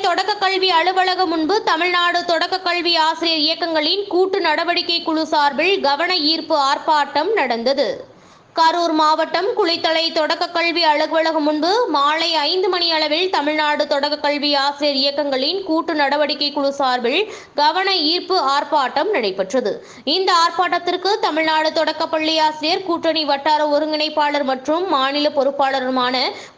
தொடக்க கல்வி அலுவலகம் முன்பு தமிழ்நாடு தொடக்க கல்வி ஆசிரியர் இயக்கங்களின் கூட்டு நடவடிக்கை குழு சார்பில் கவன ஈர்ப்பு ஆர்ப்பாட்டம் நடந்தது. கரூர் மாவட்டம் குளித்தலை தொடக்க கல்வி அலுவலகம் முன்பு மாலை ஐந்து மணி அளவில் தமிழ்நாடு தொடக்க கல்வி ஆசிரியர் இயக்கங்களின் கூட்டு நடவடிக்கை குழு சார்பில் கவன ஈர்ப்பு ஆர்ப்பாட்டம் நடைபெற்றது. இந்த ஆர்ப்பாட்டத்திற்கு தமிழ்நாடு தொடக்கப்பள்ளி ஆசிரியர் கூட்டணி வட்டார ஒருங்கிணைப்பாளர் மற்றும் மாநில பொறுப்பாளருமான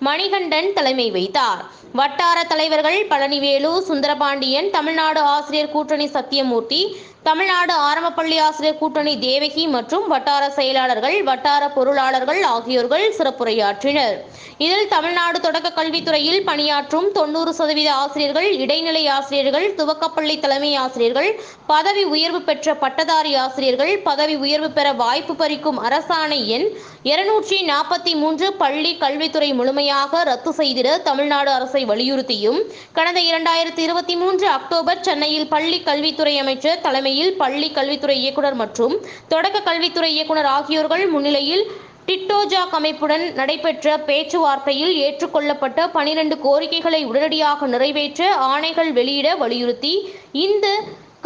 மணிகண்டன் தலைமை வைத்தார். வட்டார தலைவர்கள் பழனிவேலு சுந்தரபாண்டியன் தமிழ்நாடு ஆசிரியர் கூட்டணி சத்தியமூர்த்தி தமிழ்நாடு ஆரம்பப்பள்ளி ஆசிரியர் கூட்டணி தேவகி மற்றும் வட்டார செயலாளர்கள் வட்டார பொருளாளர்கள் ஆகியோர்கள் சிறப்புரையாற்றினர். இதில் தமிழ்நாடு தொடக்க கல்வித்துறையில் பணியாற்றும் தொண்ணூறு சதவீத ஆசிரியர்கள் இடைநிலை ஆசிரியர்கள் துவக்கப்பள்ளி தலைமை ஆசிரியர்கள் பதவி உயர்வு பெற்ற பட்டதாரி ஆசிரியர்கள் பதவி உயர்வு பெற வாய்ப்பு பறிக்கும் அரசாணை எண் இருநூற்றி நாற்பத்தி மூன்று பள்ளி கல்வித்துறை முழுமையாக ரத்து செய்திட தமிழ்நாடு அரசை வலியுறுத்தியும் கடந்த இரண்டாயிரத்தி இருபத்தி மூன்று அக்டோபர் சென்னையில் பள்ளி கல்வித்துறை அமைச்சர் தலைமை முன்னிலையில் பள்ளி கல்வித்துறை இயக்குனர் மற்றும் தொடக்க கல்வித்துறை இயக்குனர் ஆகியோர்கள் முன்னிலையில் டிட்டோஜாக் அமைப்புடன் நடைபெற்ற பேச்சுவார்த்தையில் ஏற்றுக்கொள்ளப்பட்ட பனிரெண்டு கோரிக்கைகளை உடனடியாக நிறைவேற்ற ஆணைகள் வெளியிட வலியுறுத்தி இந்த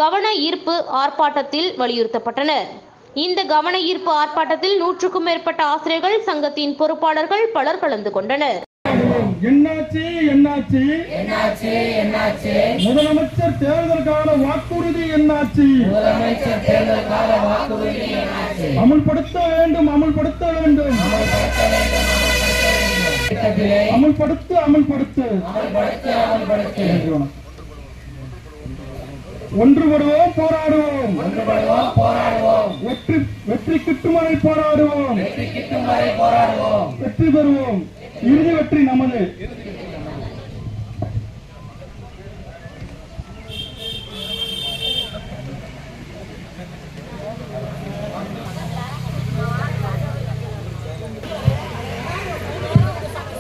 கவன ஈர்ப்பு ஆர்ப்பாட்டத்தில் வலியுறுத்தப்பட்டனர் இந்த கவன ஈர்ப்பு ஆர்ப்பாட்டத்தில் நூற்றுக்கும் மேற்பட்ட ஆசிரியர்கள் சங்கத்தின் பொறுப்பாளர்கள் பலர் கலந்து கொண்டனர். என்னாச்சு என்னாச்சு? என்னாச்சு என்னாச்சு? முதலமைச்சர் தேர்தலுக்கான வாக்குறுதி என்னாச்சு? முதலமைச்சர் தேர்தல் கால வாக்குறுதி என்னாச்சு? அமுல்படுத்த வேண்டும் அமுல்படுத்த வேண்டும். அமுல்படுத்து அமுல்படுத்து. ஒன்றுபடுவோம் போராடுவோம். ஒன்றுபடுவோம் போராடுவோம். வெற்றி வெற்றி கிட்டும் வரை போராடுவோம். வெற்றி பெறுவோம். இறுதி வெற்றி நமது.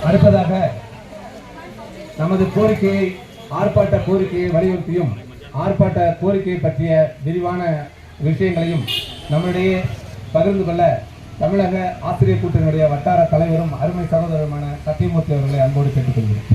அடுத்ததாக நமது கோரிக்கையை ஆர்ப்பாட்ட கோரிக்கையை வலியுறுத்தியும் ஆர்ப்பாட்ட கோரிக்கையை பற்றிய விரிவான விஷயங்களையும் நம்மளுடைய பகிர்ந்து கொள்ள தமிழக ஆசிரியர் கூட்டணியுடைய வட்டார தலைவரும் அருமை சகோதரருமான சத்தியமூர்த்தி அவர்களை அன்போடு கேட்டுக்கொள்கிறேன்.